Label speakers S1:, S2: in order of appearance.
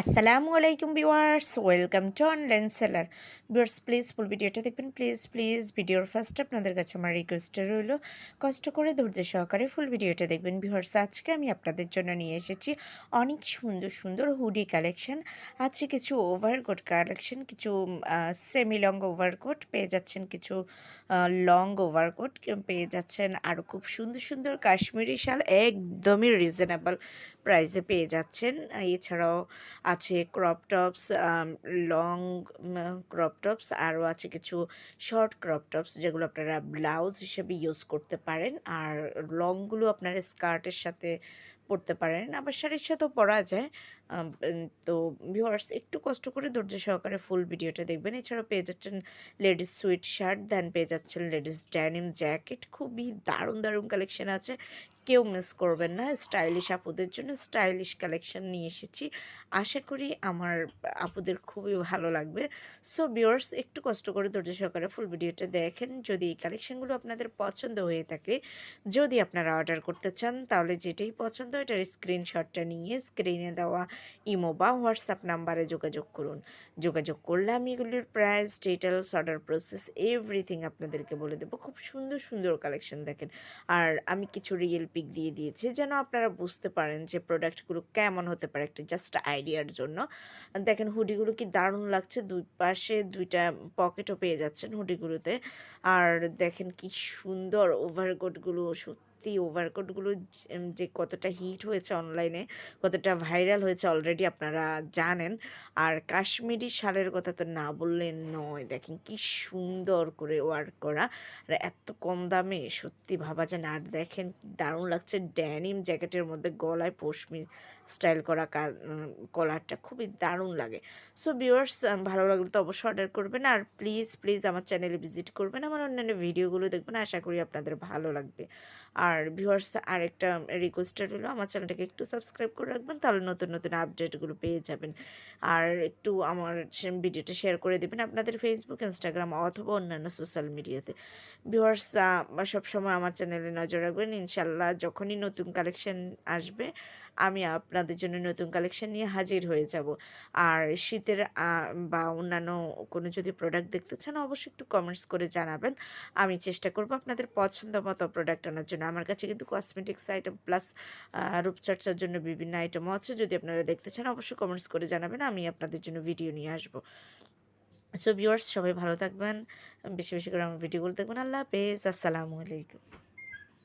S1: আসসালামু আলাইকুম viewers, welcome to online seller. Viewers, please full ভিডিওটা দেখবেন, প্লিজ প্লিজ ভিডিওর ফার্স্ট আপনাদের কাছে আমার রিকোয়েস্টটা রইল, কষ্ট করে ধৈর্য সহকারে ফুল ভিডিওটা দেখবেন। ভিউয়ার্স, আজকে আমি আপনাদের জন্য নিয়ে এসেছি অনেক সুন্দর সুন্দর হুডি কালেকশন আছে কিছু ওভারকোট কালেকশন কিছু সেমি লং ওভারকোট পেয়ে যাচ্ছেন কিছু লং ওভারকোট পেয়ে যাচ্ছেন আরও খুব সুন্দর সুন্দর কাশ্মীরি শাল, একদমই রিজনেবল প্রাইসে পেয়ে যাচ্ছেন। এছাড়াও আছে crop tops long crop tops আরও আছে কিছু শর্ট ক্রপ টপস যেগুলো আপনারা ব্লাউজ হিসেবে ইউজ করতে পারেন। আর লংগুলো আপনারা স্কার্টের সাথে পরতে পারেন। আবার শাড়ির সাথেও পরা যায়। তো ভিউয়ার্স একটু কষ্ট করে ধৈর্য সহকারে ফুল ভিডিওটা দেখবেন। এছাড়াও পেয়ে যাচ্ছেন লেডিস সুইট শার্ট দেন পেয়ে যাচ্ছেন লেডিস ড্যানিম জ্যাকেট খুবই দারুণ দারুণ কালেকশন আছে। কেউ মিস করবেন না। স্টাইলিশ আপুদের জন্য স্টাইলিশ কালেকশন নিয়ে এসেছি। আশা করি আমার আপুদের খুবই ভালো লাগবে। সো বিয়ার্স একটু কষ্ট করে ধৈর্য সহকারে ফুল ভিডিওটা দেখেন। যদি এই কালেকশনগুলো আপনাদের পছন্দ হয়ে থাকে, যদি আপনারা অর্ডার করতে চান, তাহলে যেটাই পছন্দ এটার স্ক্রিনশটটা নিয়ে স্ক্রিনে দেওয়া ইমো বা হোয়াটসঅ্যাপ নাম্বারে যোগাযোগ করুন। যোগাযোগ করলে আমি এগুলির price details order process everything আপনাদেরকে বলে দেবো। খুব সুন্দর সুন্দর কালেকশন দেখেন। আর আমি কিছু রিয়েল পিক দিয়ে দিয়েছি যেন আপনারা বুঝতে পারেন যে প্রোডাক্টগুলো কেমন হতে পারে একটা জাস্ট আইডিয়ার জন্য। দেখেন হুডিগুলো কি দারুণ লাগছে। দুই পাশে দুইটা পকেটও পেয়ে যাচ্ছেন হুডিগুলোতে আর দেখেন কি সুন্দর ওভারকোটগুলো সত্যি ওভারকোটগুলো যে কতটা হিট হয়েছে অনলাইনে কতটা ভাইরাল হয়েছে অলরেডি আপনারা জানেন। আর কাশ্মীরি শালের কথা তো না বললে নয়। দেখেন কি সুন্দর করে ওয়ার্ক করা। আর এত কম দামে সত্যি ভাবা যায় না। আর দেখেন দারুণ লাগছে ড্যানিম জ্যাকেটের মধ্যে গলায় পশমি স্টাইল করা কলারটা খুবই দারুণ লাগে। সো ভিউয়ার্স ভালো লাগলে তো অবশ্যই অর্ডার করবেন। আর প্লিজ প্লিজ আমার চ্যানেলে ভিজিট করবেন। আমার অন্যান্য ভিডিওগুলো দেখবেন। আশা করি আপনাদের ভালো লাগবে। আর ভিউয়ার্স আরেকটা রিকোয়েস্টেড হলো, আমার চ্যানেলটাকে একটু সাবস্ক্রাইব করে রাখবেন, তাহলে নতুন নতুন আপডেটগুলো পেয়ে যাবেন। আর একটু আমার ভিডিওটা শেয়ার করে দেবেন আপনাদের ফেসবুক ইনস্টাগ্রাম অথবা অন্যান্য সোশ্যাল মিডিয়াতে ভিউয়ার্স সবসময় আমার চ্যানেলে নজর রাখবেন। ইনশাল্লাহ যখনই নতুন কালেকশন আসবে, আমি আপনাদের জন্য নতুন কালেকশন নিয়ে হাজির হয়ে যাব। আর শীতের বা অন্যান্য কোনো যদি প্রোডাক্ট দেখতে চান, অবশ্যই একটু কমেন্টস করে জানাবেন। আমি চেষ্টা করব আপনাদের পছন্দ মতো প্রোডাক্ট আনার জন্য। আমার কাছে কিন্তু কসমেটিক্স আইটেম প্লাস রূপচর্চার জন্য বিভিন্ন আইটেমও আছে। যদি আপনারা দেখতে চান, অবশ্যই কমেন্টস করে জানাবেন, আমি আপনাদের জন্য ভিডিও নিয়ে আসব। সো ভিউয়ার্স সবাই ভালো থাকবেন, বেশি বেশি করে আমার ভিডিওগুলো দেখবেন। আল্লাহ হাফেজ, আসসালামু আলাইকুম।